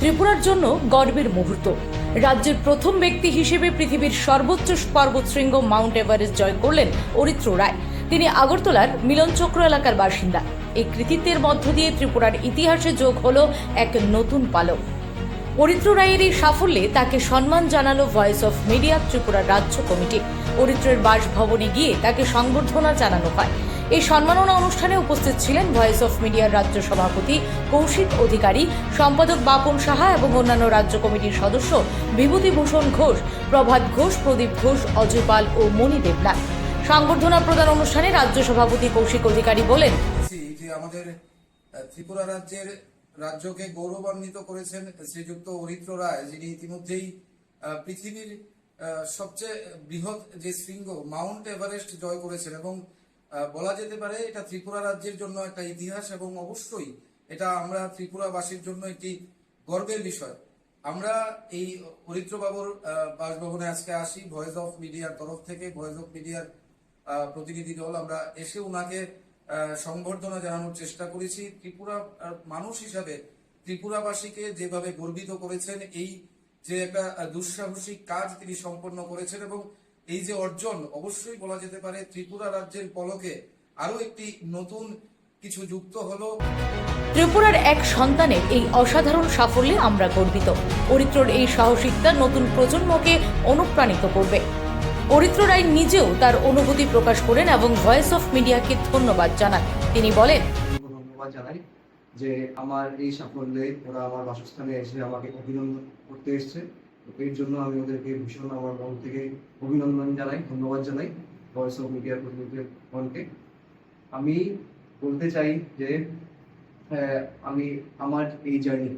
ত্রিপুরার জন্য গর্বের মুহূর্ত। রাজ্যের প্রথম ব্যক্তি হিসেবে পৃথিবীর সর্বোচ্চ পর্বতশৃঙ্গ মাউন্ট এভারেস্ট জয় করলেন অরিত্র রায়। তিনি আগরতলার মিলনচক্র এলাকার বাসিন্দা। এই কৃতিত্বের মধ্য দিয়ে ত্রিপুরার ইতিহাসে যোগ হলো এক নতুন পালক। অরিত্র রায়ের এই সাফল্যে তাকে সম্মান জানালো ভয়েস অফ মিডিয়া ত্রিপুরা রাজ্য কমিটি। অরিত্রের বাসভবনে গিয়ে তাকে সংবর্ধনা জানানো হয়। এই সম্মাননা অনুষ্ঠানে উপস্থিত ছিলেন ভয়েস অফ মিডিয়ার রাজ্য সভাপতি কৌশিক অধিকারী, সম্পাদক বাপন সাহা এবং অন্যান্য রাজ্য কমিটির সদস্য বিভূতিভূষণ ঘোষ, প্রভাত ঘোষ, প্রদীপ ঘোষ অজয় পাল ও মণি দেবনাথ। সংবর্ধনা প্রদান অনুষ্ঠানে রাজ্য সভাপতি কৌশিক অধিকারী বলেন আমাদের ত্রিপুরা রাজ্যের রাজ্যকে গৌরবান্বিত করেছেন শ্রীযুক্ত অরিত্র রায়, যিনি ইতিমধ্যেই পৃথিবীর সবচেয়ে বৃহৎ যে শৃঙ্গ, মাউন্ট এভারেস্ট জয় করেছেন এবং বলা যেতে পারে এটা ত্রিপুরা রাজ্যের জন্য একটা ইতিহাস এবং অবশ্যই এটা আমরা ত্রিপুরাবাসীর জন্য একটি গর্বের বিষয়। আমরা এই অরিত্র বাবুর বাসভবনে আজকে আসি ভয়েস অফ মিডিয়ার তরফ থেকে। ভয়েস অফ মিডিয়ার প্রতিনিধি দল, আমরা এসে ওনাকে সংবর্ধনা জানানোর চেষ্টা করেছি। ত্রিপুরা মানুষ হিসাবে ত্রিপুরাবাসীকে যেভাবে গর্বিত করেছেন, এই যে একটা দুঃসাহসিক কাজ তিনি সম্পন্ন করেছেন এবং এই যে অর্জন অবশ্যই বলা যেতে পারে ত্রিপুরা রাজ্যের পলকে আরও একটি নতুন কিছু যুক্ত হলো। ত্রিপুরার এক সন্তানের এই অসাধারণ সাফল্যে আমরা গর্বিত। অরিত্রর এই সাহসিকতা নতুন প্রজন্মকে অনুপ্রাণিত করবে। অরিত্র রায় নিজেও তার অনুভূতি প্রকাশ করেন এবং ভয়েস অফ মিডিয়াকে ধন্যবাদ জানান। তিনি বলেন ধন্যবাদ জানাই যে আমার এই সাফল্যে ওরা আমার বাসস্থানে এসে আমাকে অভিনন্দন করতে এসছে। এর জন্য আমি ওদেরকে ভীষণ আমার মন থেকে অভিনন্দন জানাই, ধন্যবাদ জানাই ভয়েস অফ মিডিয়ার প্রতিনিধিগণকে আমি বলতে চাই যে আমি আমার এই জার্নি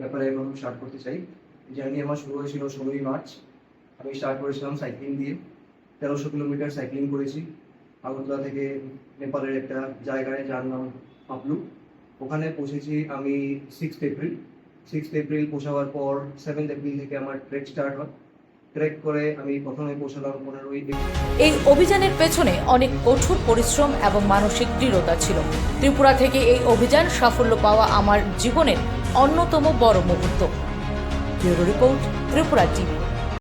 ব্যাপারে এখন স্টার্ট করতে চাই। জার্নি আমার শুরু হয়েছিল ষোলোই মার্চ। আমি স্টার্ট করেছিলাম সাইক্লিং দিয়ে। তেরোশো কিলোমিটার সাইক্লিং করেছি। আগরতলা থেকে নেপালের একটা জায়গায়, যার নাম পাপলু ওখানে পৌঁছেছি আমি সিক্সথ এপ্রিল সিক্সথ এপ্রিল পোষাবার পর সেভেন্থ এপ্রিল থেকে আমার ট্রেক স্টার্ট হয়। ট্রেক করে আমি প্রথমে পৌঁছালাম পনেরোই এই অভিযানের পেছনে অনেক কঠোর পরিশ্রম এবং মানসিক দৃঢ়তা ছিল। ত্রিপুরা থেকে এই অভিযান সাফল্য পাওয়া আমার জীবনের অন্যতম বড় মুহূর্ত। Report Tripura TV.